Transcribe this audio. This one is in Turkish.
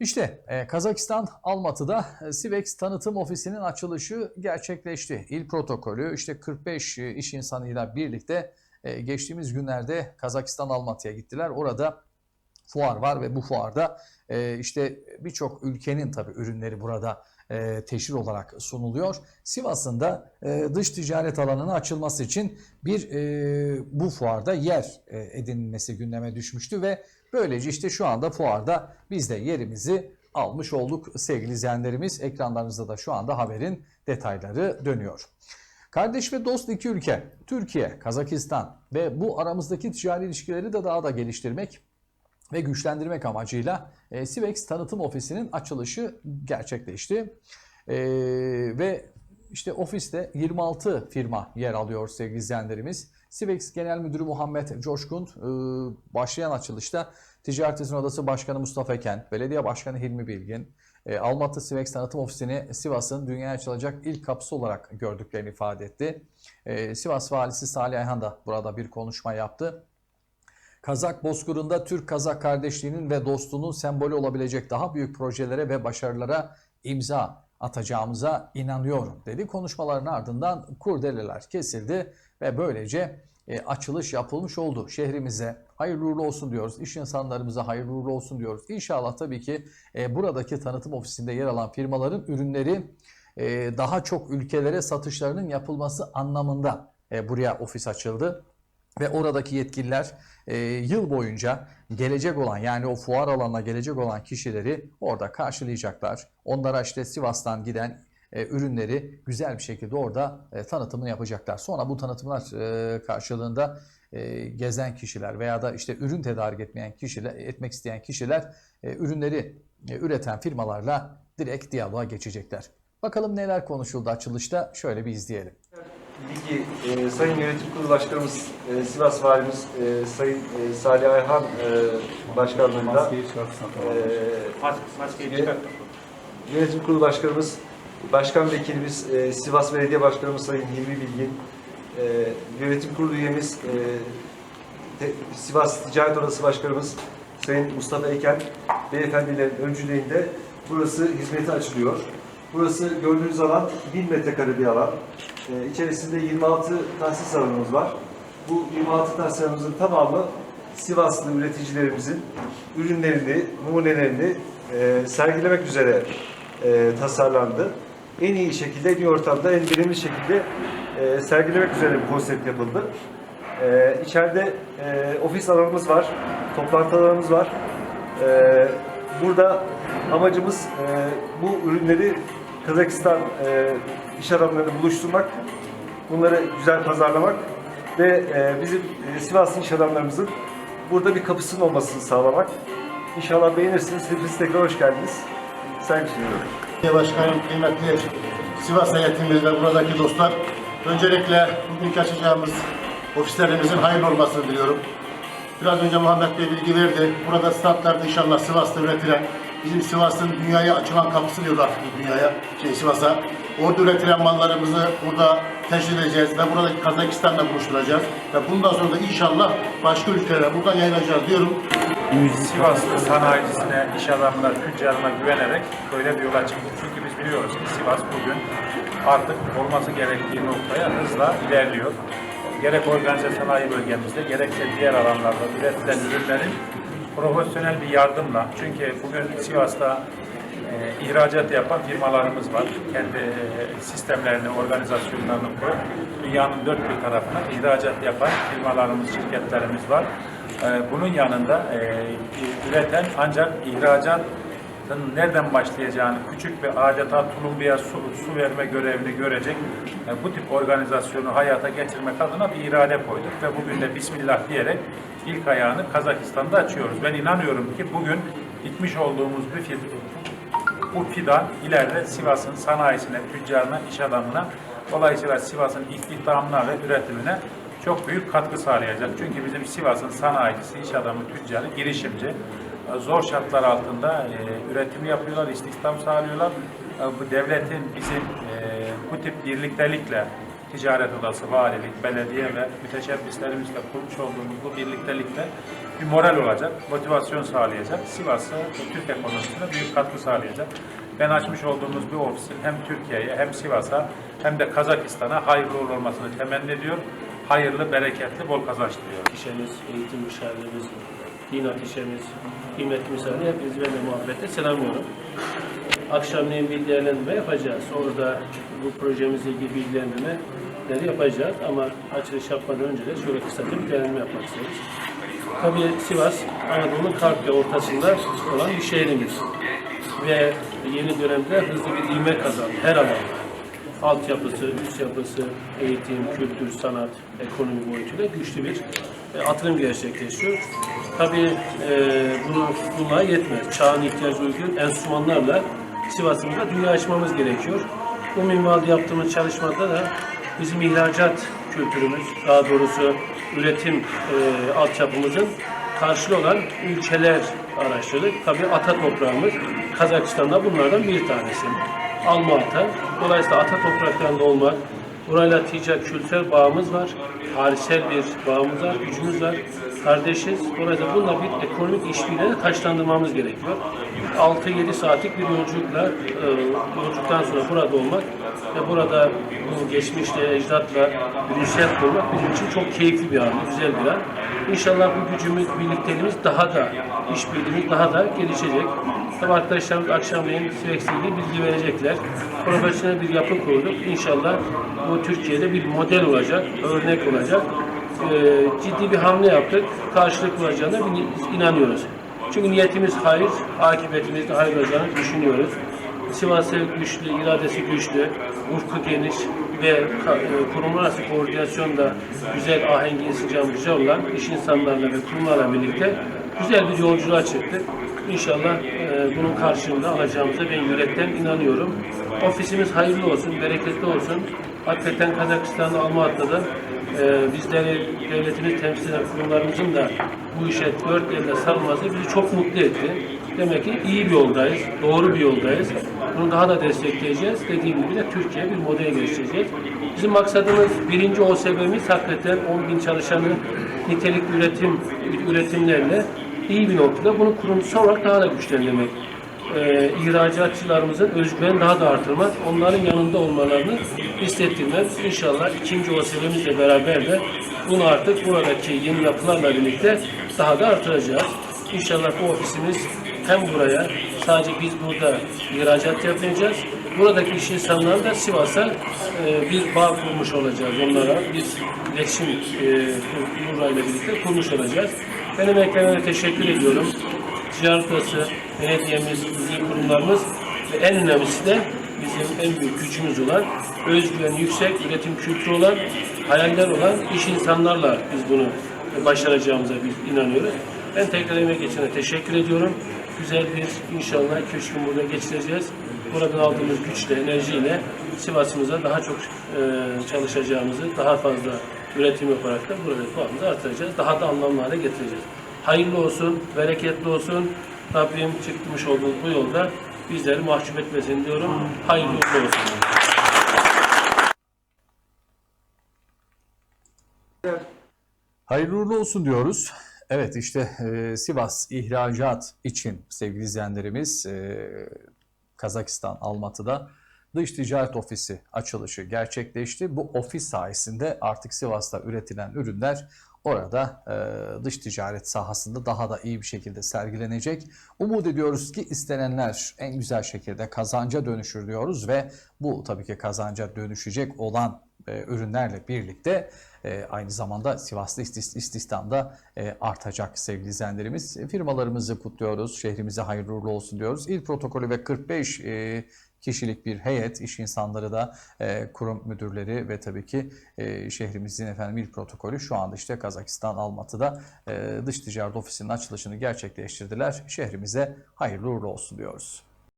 İşte e, Kazakistan Almatı'da e, Sivex tanıtım ofisinin açılışı gerçekleşti. İl protokolü işte 45 e, iş insanıyla birlikte e, geçtiğimiz günlerde Kazakistan Almatı'ya gittiler. Orada fuar var ve bu fuarda e, işte birçok ülkenin tabii ürünleri burada e, teşhir olarak sunuluyor. Sivas'ın da e, dış ticaret alanına açılması için bir e, bu fuarda yer e, edinilmesi gündeme düşmüştü ve böylece işte şu anda fuarda biz de yerimizi almış olduk sevgili izleyenlerimiz. Ekranlarınızda da şu anda haberin detayları dönüyor. Kardeş ve dost iki ülke Türkiye, Kazakistan ve bu aramızdaki ticari ilişkileri de daha da geliştirmek ve güçlendirmek amacıyla e, Sivex tanıtım ofisinin açılışı gerçekleşti. E, ve işte ofiste 26 firma yer alıyor sevgili izleyenlerimiz. Sivex Genel Müdürü Muhammed Coşkun e, başlayan açılışta Ticaret İzin Odası Başkanı Mustafa Eken, Belediye Başkanı Hilmi Bilgin, e, Almatı Sivex Tanıtım Ofisi'ni Sivas'ın dünyaya açılacak ilk kapısı olarak gördüklerini ifade etti. E, Sivas Valisi Salih Ayhan da burada bir konuşma yaptı. Kazak Bozkırı'nda Türk-Kazak kardeşliğinin ve dostluğunun sembolü olabilecek daha büyük projelere ve başarılara imza atacağımıza inanıyorum dedi. Konuşmaların ardından kurdeleler kesildi ve böylece e, açılış yapılmış oldu. Şehrimize hayırlı uğurlu olsun diyoruz. İş insanlarımıza hayırlı uğurlu olsun diyoruz. İnşallah tabii ki e, buradaki tanıtım ofisinde yer alan firmaların ürünleri e, daha çok ülkelere satışlarının yapılması anlamında e, buraya ofis açıldı ve oradaki yetkililer e, yıl boyunca gelecek olan yani o fuar alanına gelecek olan kişileri orada karşılayacaklar. Onlara işte Sivas'tan giden e, ürünleri güzel bir şekilde orada e, tanıtımını yapacaklar. Sonra bu tanıtımlar e, karşılığında e, gezen kişiler veya da işte ürün tedarik etmeyen kişiler, etmek isteyen kişiler e, ürünleri e, üreten firmalarla direkt diyaloğa geçecekler. Bakalım neler konuşuldu açılışta şöyle bir izleyelim. Ligi e, Sayın Yönetim Kurulu Başkanımız, e, Sivas Valimiz e, Sayın e, Salih Ayhan e, Başkanlığında e. Yönetim Kurulu Başkanımız, Başkan Vekilimiz e, Sivas Belediye Başkanımız Sayın Hilmi Bilgin, e, Yönetim Kurulu üyemiz e, te- Sivas Ticaret Odası Başkanımız Sayın Mustafa Eken beyefendilerin öncülüğünde burası hizmete açılıyor. Burası gördüğünüz alan 1000 metrekare bir alan. Ee, içerisinde 26 tahsis alanımız var. Bu 26 tahsis alanımızın tamamı Sivaslı üreticilerimizin ürünlerini, numunelerini e, sergilemek üzere e, tasarlandı. En iyi şekilde, en iyi ortamda, en verimli şekilde e, sergilemek üzere bir konsept yapıldı. E, içeride e, ofis alanımız var, toplantı alanımız var. E, burada amacımız e, bu ürünleri Kazakistan e, iş adamlarını buluşturmak, bunları güzel pazarlamak ve e, bizim e, Sivaslı iş adamlarımızın burada bir kapısının olmasını sağlamak. İnşallah beğenirsiniz. Hepiniz tekrar hoş geldiniz. Saygı sunuyorum. Başkanım, kıymetli Sivas heyetimiz ve buradaki dostlar. Öncelikle bugünkü açacağımız ofislerimizin hayırlı olmasını diliyorum. Biraz önce Muhammed Bey bilgi verdi. Burada statlarda inşallah Sivas'ta üretilen, bizim Sivas'ın dünyaya açılan kapısı diyorlar dünyaya, şey Sivas'a. Orada üretilen mallarımızı burada teşhir edeceğiz ve buradaki Kazakistan'la buluşturacağız. Ve bundan sonra da inşallah başka ülkelere buradan yayılacağız diyorum. Sivaslı sanayicisine, iş adamına, tüccarına güvenerek böyle bir yola çıktık. Çünkü biz biliyoruz ki Sivas bugün artık olması gerektiği noktaya hızla ilerliyor. Gerek organize sanayi bölgemizde, gerekse diğer alanlarda üretilen ürünlerin profesyonel bir yardımla, çünkü bugün Sivas'ta e, ihracat yapan firmalarımız var. Kendi e, sistemlerini, organizasyonlarını kurup dünyanın dört bir tarafına ihracat yapan firmalarımız, şirketlerimiz var. E, bunun yanında e, üreten ancak ihracatın nereden başlayacağını küçük ve adeta tulumbuya su, su verme görevini görecek e, bu tip organizasyonu hayata geçirmek adına bir irade koyduk ve bugün de Bismillah diyerek ilk ayağını Kazakistan'da açıyoruz. Ben inanıyorum ki bugün gitmiş olduğumuz bir fil, bu fidan ileride Sivas'ın sanayisine, tüccarına, iş adamına, dolayısıyla Sivas'ın istihdamına ve üretimine çok büyük katkı sağlayacak. Çünkü bizim Sivas'ın sanayicisi, iş adamı, tüccarı, girişimci zor şartlar altında e, üretim yapıyorlar, istihdam sağlıyorlar. E, bu devletin bizim e, bu tip birliktelikle ticaret odası, valilik, belediye ve müteşebbislerimizle kurmuş olduğumuz bu birliktelikte bir moral olacak, motivasyon sağlayacak. Sivas'a Türk ekonomisine büyük katkı sağlayacak. Ben açmış olduğumuz bu ofisin hem Türkiye'ye hem Sivas'a hem de Kazakistan'a hayırlı uğurlu olmasını temenni ediyor. Hayırlı, bereketli, bol kazanç diliyorum. Ateşemiz, eğitim müşavirimiz, din ateşemiz, kıymetli misafirler hepinizi ben de muhabbetle selamlıyorum. Akşamleyin bir değerlendirme yapacağız. Orada bu projemizle ilgili bilgilendirmeleri yapacağız ama açılış yapmadan önce de şöyle kısaca bir değerlendirme yapmak istiyoruz. Tabii Sivas, Anadolu'nun kalp ve ortasında olan bir şehrimiz. Ve yeni dönemde hızlı bir ivme kazandı her alanda altyapısı, üst yapısı, eğitim, kültür, sanat, ekonomi boyutuyla güçlü bir atılım gerçekleşiyor. Tabii e, bunu, bunlar yetmez. Çağın ihtiyacı uygun enstrümanlarla Sivas'ımızda dünya açmamız gerekiyor. Bu minvalde yaptığımız çalışmada da bizim ihracat kültürümüz, daha doğrusu üretim e, altyapımızın karşılığı olan ülkeler araştırdık. Tabii ata toprağımız Kazakistan'da bunlardan bir tanesi. Alma. Dolayısıyla ata topraklarında olmak, burayla ticari kültürel bağımız var. Tarihsel bir bağımız var, gücümüz var. Kardeşiz. Dolayısıyla bununla bir ekonomik işbirliğine de taşlandırmamız gerekiyor. 6-7 saatlik bir yolculukla, e, yolculuktan sonra burada olmak ve burada bu geçmişle, ecdatla bir kurmak bizim için çok keyifli bir an, güzel bir an. İnşallah bu gücümüz, birlikteliğimiz daha da, işbirliğimiz daha da gelişecek. Tabi arkadaşlarımız akşamleyin sürekli bilgi verecekler. Profesyonel bir yapı kurduk. İnşallah bu Türkiye'de bir model olacak, örnek olacak. Ee, ciddi bir hamle yaptık. Karşılık bulacağına inanıyoruz. Çünkü niyetimiz hayır, akıbetimiz de hayır olacağını düşünüyoruz. Sivas'ı güçlü, iradesi güçlü, ufku geniş ve e, kurumlar arası koordinasyon da güzel, ahengi, insicam güzel olan iş insanlarla ve kurumlarla birlikte güzel bir yolculuğa çıktık. İnşallah bunun karşılığında alacağımıza ben yürekten inanıyorum. Ofisimiz hayırlı olsun, bereketli olsun. Hakikaten Kazakistan'da Almatı'da da e, bizleri devletimiz temsil eden kurumlarımızın da bu işe dört elle sarılması bizi çok mutlu etti. Demek ki iyi bir yoldayız, doğru bir yoldayız. Bunu daha da destekleyeceğiz. Dediğim gibi de Türkiye bir model geliştireceğiz. Bizim maksadımız, birinci OSB'miz hakikaten 10 bin çalışanı nitelikli üretim üretimlerle iyi bir noktada bunu kurumsal olarak daha da güçlendirmek. Ee, ihracatçılarımızın özgüveni daha da artırmak, onların yanında olmalarını hissettirmek. İnşallah ikinci OSB'mizle beraber de bunu artık buradaki yeni yapılarla birlikte daha da artıracağız. İnşallah bu ofisimiz hem buraya sadece biz burada ihracat yapacağız. Buradaki iş insanları da Sivas'a e, bir bağ kurmuş olacağız. Onlara bir iletişim e, burayla birlikte kurmuş olacağız. Ben emeklerine teşekkür ediyorum. Ticaret Odası, belediyemiz, ilgili kurumlarımız ve en önemlisi de bizim en büyük gücümüz olan özgüven yüksek, üretim kültürü olan, hayaller olan iş insanlarla biz bunu başaracağımıza biz inanıyoruz. Ben tekrar emek geçene teşekkür ediyorum. Güzel bir inşallah 2-3 gün burada geçireceğiz. Buradan aldığımız güçle, enerjiyle Sivas'ımıza daha çok e, çalışacağımızı, daha fazla üretim yaparak da burada puanımızı artıracağız. Daha da anlamlı hale getireceğiz. Hayırlı olsun, bereketli olsun. Rabbim çıkmış olduğumuz bu yolda bizleri mahcup etmesin diyorum. Hayırlı olsun. Hayırlı uğurlu olsun diyoruz. Evet işte e, Sivas ihracat için sevgili izleyenlerimiz e, Kazakistan Almatı'da dış ticaret ofisi açılışı gerçekleşti. Bu ofis sayesinde artık Sivas'ta üretilen ürünler orada e, dış ticaret sahasında daha da iyi bir şekilde sergilenecek. Umut ediyoruz ki istenenler en güzel şekilde kazanca dönüşür diyoruz ve bu tabii ki kazanca dönüşecek olan e, ürünlerle birlikte e, aynı zamanda Sivas'ta istis- istihdam da e, artacak sevgili izleyenlerimiz. Firmalarımızı kutluyoruz, şehrimize hayırlı uğurlu olsun diyoruz. İl protokolü ve 45 e, kişilik bir heyet, iş insanları da kurum müdürleri ve tabii ki şehrimizin efendim il protokolü şu anda işte Kazakistan Almatı'da dış ticaret ofisinin açılışını gerçekleştirdiler. Şehrimize hayırlı uğurlu olsun diyoruz.